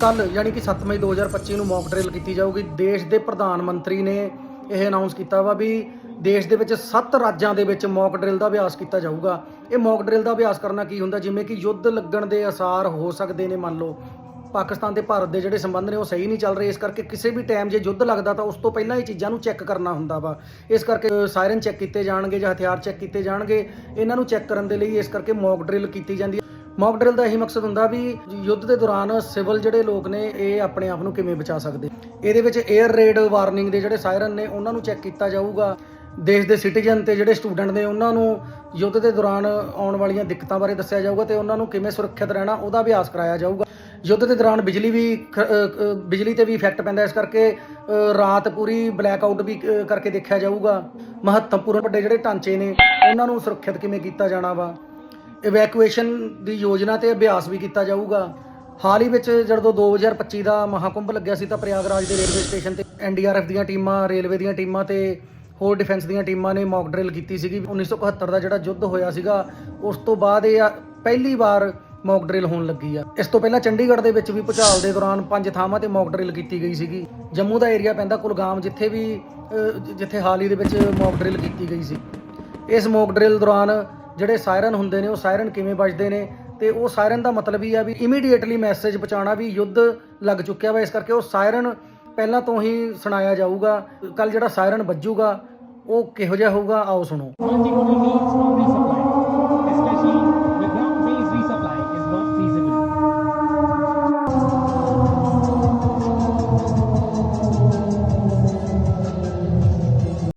ਕੱਲ ਯਾਨੀ ਕਿ 7 ਮਈ 2025 ਨੂੰ ਮੌਕ ਡਰਿਲ ਕੀਤੀ ਜਾਊਗੀ। ਦੇਸ਼ ਦੇ ਪ੍ਰਧਾਨ ਮੰਤਰੀ ਨੇ ਇਹ ਅਨਾਉਂਸ ਕੀਤਾ ਵਾ ਵੀ ਦੇਸ਼ ਦੇ ਵਿੱਚ 7 ਰਾਜਾਂ ਦੇ ਵਿੱਚ ਮੌਕ ਡਰਿਲ ਦਾ ਅਭਿਆਸ ਕੀਤਾ ਜਾਊਗਾ। ਇਹ ਮੌਕ ਡਰਿਲ ਦਾ ਅਭਿਆਸ ਕਰਨਾ ਕੀ ਹੁੰਦਾ? ਜਿਵੇਂ ਕਿ ਯੁੱਧ ਲੱਗਣ ਦੇ ਅਸਾਰ ਹੋ ਸਕਦੇ ਨੇ, ਮੰਨ ਲਓ, ਪਾਕਿਸਤਾਨ ਤੇ ਭਾਰਤ ਦੇ ਜਿਹੜੇ ਸੰਬੰਧ ਨੇ ਉਹ ਸਹੀ ਨਹੀਂ ਚੱਲ ਰਹੇ। ਇਸ ਕਰਕੇ ਕਿਸੇ ਵੀ ਟਾਈਮ ਜੇ ਯੁੱਧ ਲੱਗਦਾ ਤਾਂ ਉਸ ਤੋਂ ਪਹਿਲਾਂ ਇਹ ਚੀਜ਼ਾਂ ਨੂੰ ਚੈੱਕ ਕਰਨਾ ਹੁੰਦਾ ਵਾ। ਇਸ ਕਰਕੇ ਸਾਇਰਨ ਚੈੱਕ ਕੀਤੇ ਜਾਣਗੇ ਜਾਂ ਹਥਿਆਰ ਚੈੱਕ ਕੀਤੇ ਜਾਣਗੇ। ਇਹਨਾਂ ਨੂੰ ਚੈੱਕ ਕਰਨ ਦੇ ਲਈ ਇਸ ਕਰਕੇ ਮੌਕ ਡਰਿਲ ਕੀਤੀ ਜਾਂਦੀ ਹੈ। ਮੌਕ ਡਰਿਲ ਦਾ ਇਹੀ ਮਕਸਦ ਹੁੰਦਾ ਵੀ ਯੁੱਧ ਦੇ ਦੌਰਾਨ ਸਿਵਲ ਜਿਹੜੇ ਲੋਕ ਨੇ, ਇਹ ਆਪਣੇ ਆਪ ਨੂੰ ਕਿਵੇਂ ਬਚਾ ਸਕਦੇ? ਇਹਦੇ ਵਿੱਚ 에ਅਰ ਰੇਡ ਵਾਰਨਿੰਗ ਦੇ ਜਿਹੜੇ ਸਾਇਰਨ ਨੇ, ਉਹਨਾਂ ਨੂੰ ਚੈੱਕ ਕੀਤਾ ਜਾਊਗਾ। ਦੇਸ਼ ਦੇ ਸਿਟੀਜ਼ਨ ਤੇ ਜਿਹੜੇ ਸਟੂਡੈਂਟ ਨੇ, ਉਹਨਾਂ ਨੂੰ ਯੁੱਧ ਦੇ ਦੌਰਾਨ ਆਉਣ ਵਾਲੀਆਂ ਦਿੱਕਤਾਂ ਬਾਰੇ ਦੱਸਿਆ ਜਾਊਗਾ ਤੇ ਉਹਨਾਂ ਨੂੰ ਕਿਵੇਂ ਸੁਰੱਖਿਅਤ ਰਹਿਣਾ, ਉਹਦਾ ਅਭਿਆਸ ਕਰਾਇਆ ਜਾਊਗਾ। ਯੁੱਧ ਦੇ ਦੌਰਾਨ ਬਿਜਲੀ ਵੀ ਖ- ਬਿਜਲੀ ਤੇ ਵੀ ਇਫੈਕਟ ਪੈਂਦਾ, ਇਸ ਕਰਕੇ ਰਾਤ ਪੂਰੀ ਬਲੈਕ ਆਊਟ ਵੀ ਕਰਕੇ ਦੇਖਿਆ ਜਾਊਗਾ। ਮਹੱਤਵਪੂਰਨ ਵੱਡੇ ਜਿਹੜੇ ਢਾਂਚੇ ਨੇ, ਉਹਨਾਂ ਨੂੰ ਸੁਰੱਖਿਅਤ ਕਿਵੇਂ ਕੀਤਾ ਜਾਣਾ ਵਾ? ਇਵੈਕੂਏਸ਼ਨ ਦੀ ਯੋਜਨਾ ਤੇ ਅਭਿਆਸ ਵੀ ਕੀਤਾ ਜਾਊਗਾ। ਹਾਲ ਹੀ ਵਿੱਚ ਜਦੋਂ 2025 ਦਾ ਮਹਾਕੁੰਭ ਲੱਗਿਆ ਸੀ ਤਾਂ ਪ੍ਰਯਾਗਰਾਜ ਦੇ ਰੇਲਵੇ ਸਟੇਸ਼ਨ ਤੇ ਐਨਡੀਆਰਐਫ ਦੀਆਂ ਟੀਮਾਂ, ਰੇਲਵੇ ਦੀਆਂ ਟੀਮਾਂ ਤੇ ਹੋਰ ਡਿਫੈਂਸ ਦੀਆਂ ਟੀਮਾਂ ਨੇ ਮੌਕ ਡਰਿਲ ਕੀਤੀ ਸੀਗੀ। 1971 ਦਾ ਜਿਹੜਾ ਯੁੱਧ ਹੋਇਆ ਸੀਗਾ, ਉਸ ਤੋਂ ਬਾਅਦ ਇਹ ਆ- ਪਹਿਲੀ ਵਾਰ ਮੌਕ ਡਰਿਲ ਹੋਣ ਲੱਗੀ ਆ। ਇਸ ਤੋਂ ਪਹਿਲਾਂ ਚੰਡੀਗੜ੍ਹ ਦੇ ਵਿੱਚ ਵੀ ਭੁਚਾਲ ਦੇ ਦੌਰਾਨ ਪੰਜ ਥਾਵਾਂ ਤੇ ਮੌਕ ਡਰਿਲ ਕੀਤੀ ਗਈ ਸੀਗੀ। ਜੰਮੂ ਦਾ ਏਰੀਆ ਪੈਂਦਾ ਕੁਲਗਾਮ, ਜਿੱਥੇ ਵੀ ਜਿੱਥੇ ਹਾਲ ਹੀ ਦੇ ਵਿੱਚ ਮੌਕ ਡਰਿਲ ਕੀਤੀ ਗਈ ਸੀ। ਇਸ ਮੌਕ ਡਰਿਲ ਦੌਰਾਨ ਜਿਹੜੇ ਸਾਇਰਨ ਹੁੰਦੇ ਨੇ, ਉਹ ਸਾਇਰਨ ਕਿਵੇਂ ਵੱਜਦੇ ਨੇ? ਤੇ ਉਹ ਸਾਇਰਨ ਦਾ ਮਤਲਬ ਹੀ ਆ ਵੀ ਇਮੀਡੀਏਟਲੀ ਮੈਸੇਜ ਪਹੁੰਚਾਉਣਾ ਵੀ ਯੁੱਧ ਲੱਗ ਚੁੱਕਿਆ ਵਾ, ਇਸ ਕਰਕੇ ਉਹ ਸਾਇਰਨ ਪਹਿਲਾਂ ਤੋਂ ਹੀ ਸੁਣਾਇਆ ਜਾਊਗਾ। ਕੱਲ ਜਿਹੜਾ ਸਾਇਰਨ ਵੱਜੂਗਾ, ਉਹ ਕਿਹੋ ਜਿਹਾ ਹੋਊਗਾ? ਆਓ ਸੁਣੋ।